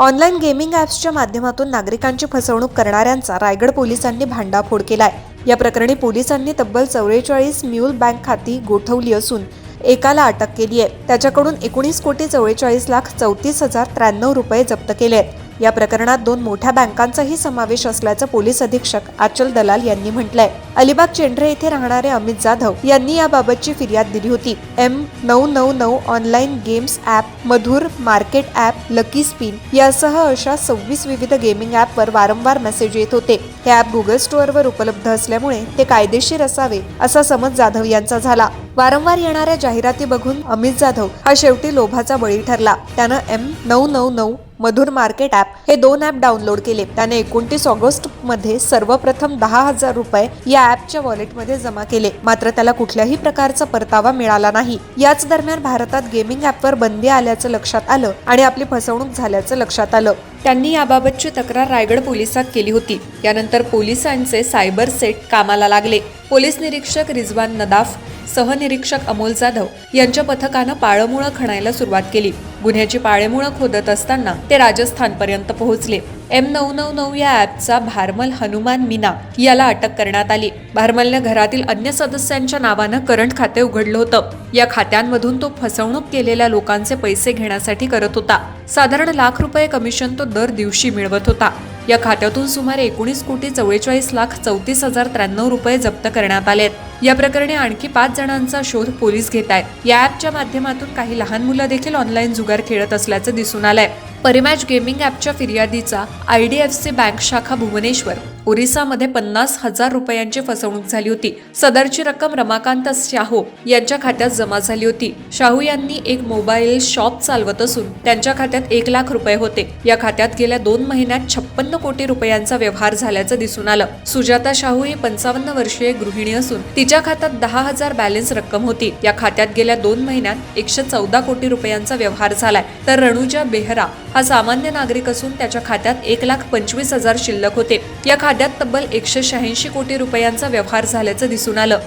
Online gaming ॲप्सच्या माध्यमातून नागरिकांची फसवणूक करणाऱ्यांचा रायगड पोलिसांनी भांडाफोड केलाय. या प्रकरणी पोलिसांनी तब्बल चौवेचाळीस म्यूल बँक खाती गोठवली असून एकाला अटक केली आहे त्याच्याकडून एकोणीस कोटी चव्वेचाळीस लाख चौतीस हजार त्र्याण्णव रुपये जप्त केले आहेत या प्रकरणात दोन मोठ्या बँकांचाही समावेश असल्याचं पोलीस अधीक्षक आचल दलाल यांनी म्हटलंय. अलिबाग चेंढरे येथे राहणारे अमित जाधव यांनी याबाबतची फिर्याद दिली होती. एम नऊ नऊ नऊ online games app Madhur market app lucky spin यासह अशा सव्वीस विविध गेमिंग ॲपवर वारंवार मेसेज येत होते. हे ॲप गुगल स्टोअरवर उपलब्ध असल्यामुळे ते कायदेशीर असावे असा समज जाधव यांचा झाला. वारंवार येणाऱ्या जाहिराती बघून अमित जाधव हा शेवटी लोभाचा बळी ठरला. त्यानं एम नऊ नऊ नऊ मधुर मार्केट ॲप हे दोन ॲप डाउनलोड केले. त्याने एकोणतीस ऑगस्टमध्ये सर्वप्रथम दहा हजार रुपये या ॲपच्या वॉलेटमध्ये जमा केले. मात्र त्याला कुठल्याही प्रकारचा परतावा मिळाला नाही. याच दरम्यान भारतात गेमिंग ॲपवर बंदी आल्याचं लक्षात आलं आणि आपली फसवणूक झाल्याचं लक्षात आलं. त्यांनी याबाबतची तक्रार रायगड पोलिसात केली होती. यानंतर पोलिसांचे सायबर सेट कामाला लागले. पोलीस निरीक्षक रिजवान नदाफ सहनिरीक्षक अमोल जाधव यांच्या पथकानं पाळमुळं खणायला सुरुवात केली. गुन्ह्याची पाळेमुळं खोदत असताना ते राजस्थानपर्यंत पोहोचले. एम नऊ नऊ नऊ या ॲपचा भारमल हनुमान मीना याला अटक करण्यात आली. भारमलने घरातील अन्य सदस्यांच्या नावानं करंट खाते उघडलं होतं. या खात्यांमधून तो फसवणूक केलेल्या लोकांचे पैसे घेण्यासाठी करत होता. साधारण लाख रुपये कमिशन तो दर दिवशी मिळवत होता. या खात्यातून सुमारे एकोणीस कोटी चव्वेचाळीस लाख चौतीस हजार त्र्याण्णव रुपये जप्त करण्यात आले आहेत या प्रकरणी आणखी पाच जणांचा शोध पोलीस घेत आहेत. या ॲपच्या माध्यमातून काही लहान मुलं देखील ऑनलाईन जुगार खेळत असल्याचं दिसून आलंय. परिमॅच गेमिंग ॲपच्या फिर्यादीचा I D F C bank शाखा भुवनेश्वर ओरिसामध्ये पन्नास हजार रुपयांची फसवणूक झाली होती. सदरची रक्कम रमाकांत शाहू यांच्या खात्यात जमा झाली होती. शाहू यांनी एक मोबाईल शॉप चालवत असून त्यांच्या खात्यात एक लाख रुपये होते. या खात्यात गेल्या दोन महिन्यात छप्पन्न कोटी रुपयांचा व्यवहार झाल्याचं दिसून आलं. सुजाता शाहू ही पंचावन्न वर्षीय गृहिणी असून तिच्या खात्यात दहा हजार बॅलन्स रक्कम होती. या खात्यात गेल्या दोन महिन्यात एकशे चौदा कोटी रुपयांचा व्यवहार झालाय. तर रणुजा बेहरा हा सामान्य नागरिक असून त्याच्या खात्यात एक लाख पंचवीस हजार शिल्लक होते. या खात्यात तब्बल एकशे शहाऐंशी कोटी रुपयांचा व्यवहार झाल्याचं दिसून आलं.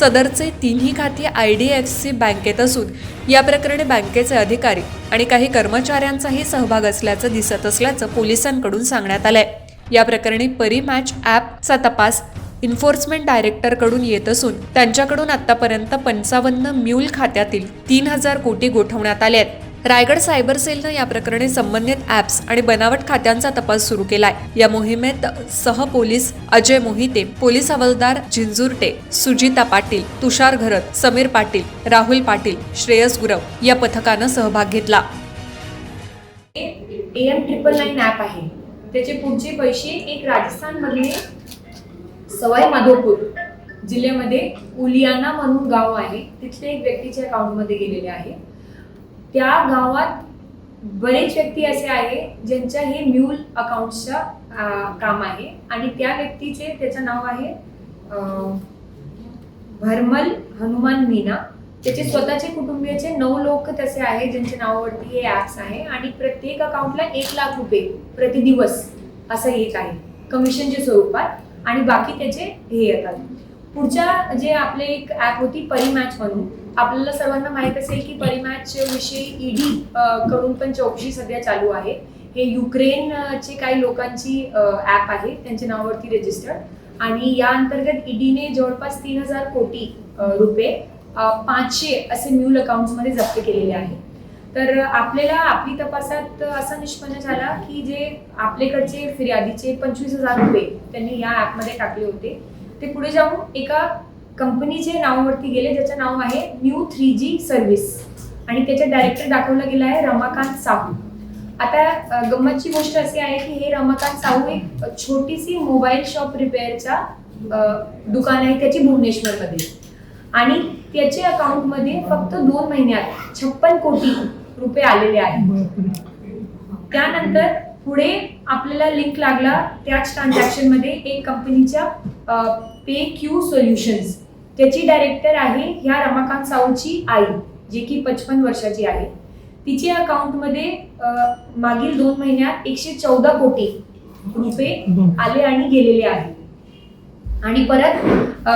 सदरचे तिन्ही खाती आय डी एफ सी बँकेत असून या प्रकरणी बँकेचे अधिकारी आणि काही कर्मचाऱ्यांचाही सहभाग असल्याचं दिसत असल्याचं पोलिसांकडून सांगण्यात आलंय. या प्रकरणी परिमॅच ॲपचा तपास इन्फोर्समेंट डायरेक्टरकडून येत असून त्यांच्याकडून आतापर्यंत पंचावन्न म्यूल खात्यातील तीन हजार कोटी गोठवण्यात आले आहेत. रायगड सायबर सेलनं या प्रकरणी संबंधित ॲप्स आणि बनावट खात्यांचा तपास सुरू केलाय. या मोहिमेत सह पोलीस अजय मोहिते पोलीस हवालदार झिंजुरटे सुजिता पाटील तुषार घरत समीर पाटील राहुल पाटील श्रेयस गुरव या पथकानं सहभाग घेतला. A M triple nine app आहे. त्याचे पुढचे पैसे एक राजस्थानमधले सवाई माधोपूर जिल्ह्यामध्ये उलियाना म्हणून गाव आहे. तिथले एक व्यक्तीच्या अकाउंटमध्ये गेलेले आहे. त्या गावात बरेच व्यक्ती असे आहे ज्यांच्या हे म्यूल अकाउंटचं काम आहे. आणि त्या व्यक्तीचे त्याचं नाव आहे भरमल हनुमान मीना. त्याचे स्वतःचे कुटुंबियाचे नऊ लोक तसे आहे ज्यांच्या नावावरती हे ऍप्स आहे. आणि प्रत्येक अकाउंटला एक लाख रुपये प्रतिदिवस असं येत आहे. कमिशनच्या स्वरूपात. आणि बाकी त्याचे हे येतात. पुढच्या जे आपले एक ऍप होती परिमॅच म्हणून आपल्याला सर्वांना माहीत असेल की परिमॅच विषयी ईडी कडून पण चौकशी सध्या चालू आहे. हे युक्रेनचे काही लोकांची ॲप आहे त्यांच्या नावावरती रजिस्टर्ड आणि या अंतर्गत ईडीने जवळपास तीन हजार कोटी रुपये पाचशे असे म्यूल अकाउंट्समध्ये जप्त केलेले आहे. तर आपल्याला आपली तपासात असा निष्पन्न झाला की जे आपल्याकडचे फिर्यादीचे पंचवीस हजार रुपये त्यांनी या ॲपमध्ये टाकले होते ते पुढे जाऊन एका कंपनीचे नावावरती गेले ज्याचं नाव आहे न्यू थ्री जी सर्व्हिस. आणि त्याच्या डायरेक्टर दाखवला गेला आहे रमाकांत साहू. आता गंमतची गोष्ट अशी आहे की हे रमाकांत साहू एक छोटीशी मोबाईल शॉप रिपेअरच्या दुकान आहे त्याची भुवनेश्वरमध्ये. आणि त्याच्या अकाउंटमध्ये फक्त दोन महिन्यात छप्पन कोटी रुपये आलेले आहेत. त्यानंतर पुढे आपल्याला लिंक लागला त्याच ट्रान्झॅक्शनमध्ये एक कंपनीच्या पे क्यू सोल्युशन्स त्याची डायरेक्टर आहे ह्या रमाकांत साऊची आई जी की पचपन वर्षाची आहे. तिच्या अकाउंटमध्ये मागील दोन महिन्यात एकशे चौदा कोटी रुपये आले आणि गेलेले आहे. आणि परत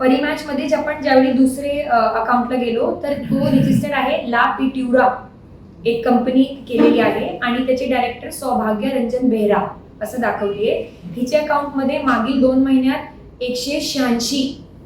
परिमॅच मध्ये आपण ज्यावेळी दुसरे अकाउंटला गेलो तर तो रजिस्टर्ड आहे ला पिट्युरा. एक कंपनी केलेली आहे आणि त्याचे डायरेक्टर सौभाग्य रंजन बेहरा असं दाखवली आहे हिच्या अकाउंटमध्ये मागील दोन महिन्यात एकशे शहाऐंशी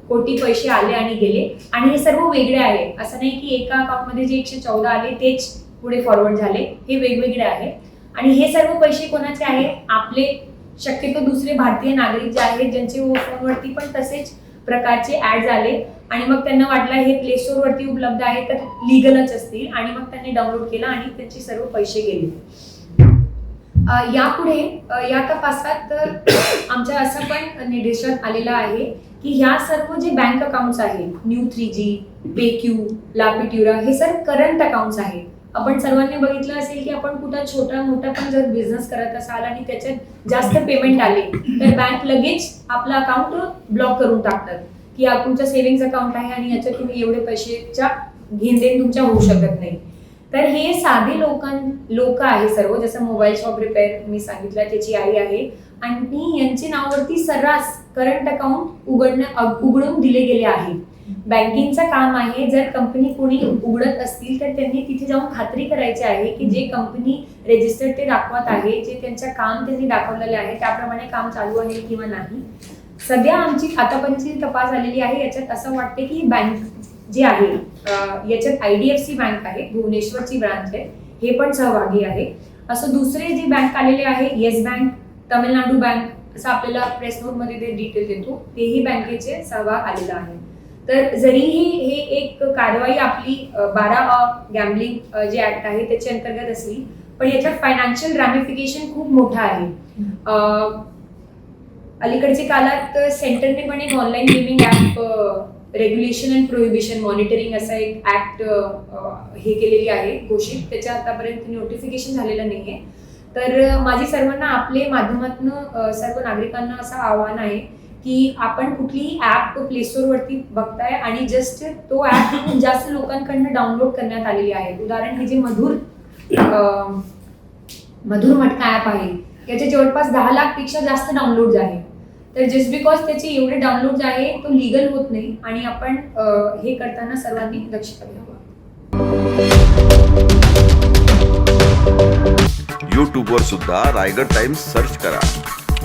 कोटी पैसे आले आणि गेले. आणि हे सर्व वेगळे आहे. असं नाही की एका अकाउंटमध्ये जे एकशे चौदा आले तेच पुढे फॉरवर्ड झाले. हे वेगवेगळे आहे. आणि हे सर्व पैसे कोणाचे आहे? आपले. शक्यतो दुसरे भारतीय नागरिक जे आहेत ज्यांचे हो फोनवरती पण तसेच प्रकारचे ऍड आले आणि मग त्यांना वाटलं हे प्ले स्टोर वरती उपलब्ध आहे तर लिगलच असतील. आणि मग त्यांनी डाउनलोड केला आणि त्यांचे सर्व पैसे गेले. यापुढे या तपासात तर आमच्या असं पण निर्देशात आलेलं आहे की ह्या सर्व जे बँक अकाउंट्स आहेत न्यू थ्री जी पेक्यू लापिट्युरा हे सर्व करंट अकाउंट्स आहेत. आपण सर्वांनी बघितलं असेल की आपण कुठं छोटा मोठा पण जर बिझनेस करत असाल आणि त्याच्यात जास्त पेमेंट आले तर बँक लगेच आपलं अकाउंट ब्लॉक करून टाकतात की तुमचं सेव्हिंग अकाउंट आहे आणि याच्यात तुम्ही एवढे पैशाच्या घेणदेण तुमच्या होऊ शकत नाही. तर हे साधे लोकां लोक आहे सर्व जसं मोबाईल शॉप रिपेअर मी सांगितलं त्याची आई आहे. आणि यांचे नावावरती सर्रास करंट अकाउंट उघडणं उघडून दिले गेले आहे. बँकिंगचं काम आहे. जर कंपनी कोणी उघडत असतील तर त्यांनी तिथे जाऊन खात्री करायची आहे की जे कंपनी रेजिस्टर्ड ते दाखवत आहे जे त्यांचं काम त्यांनी दाखवलेले आहे त्याप्रमाणे काम चालू आहे किंवा नाही. सध्या आमची आतापर्यंतची तपास झालेली आहे. याच्यात असं वाटते की बँक जे आहे याच्यात I D F C bank आहे भुवनेश्वरची ब्रांच आहे हे पण सहभागी आहे. असं दुसरे जे बँक आलेले आहे येस बँक तमिळनाडू बँक असं आपल्याला प्रेस नोटमध्ये ते डिटेल देतो. तेही बँकेचे सहभाग आलेला आहे. तर जरीही हे एक कारवाई आपली बारा अ गॅम्बलिंग जे ऍक्ट आहे त्याच्या अंतर्गत असली पण याच्यात फायनान्शियल रॅमिफिकेशन खूप मोठं आहे. अलीकडच्या काळात सेंटरने पण एक online gaming app regulation and prohibition monitoring असा एक ऍक्ट हे केलेली आहे. घोषित त्याच्या आतापर्यंत नोटिफिकेशन झालेलं नाहीये. तर अ, माझी सर्वांना आपले माध्यमातून सर्व नागरिकांना असं आव्हान आहे की आपण कुठलीही ऍप प्ले स्टोर वरती बघताय आणि जस्ट तो ऍप जास्त लोकांकडनं डाउनलोड करण्यात आलेली आहे. उदाहरण हे जे मधुर मधुर मटका ऍप आहे याचे जवळपास दहा लाखपेक्षा जास्त डाउनलोड आहे. तर जस्ट बिकॉज त्याचे एवढे डाउनलोड आहे तो लिगल होत नाही आणि आपण हे करताना सर्वांनी लक्ष करायला हवं. यूट्यूबवर सुद्धा रायगड टाइम्स सर्च करा.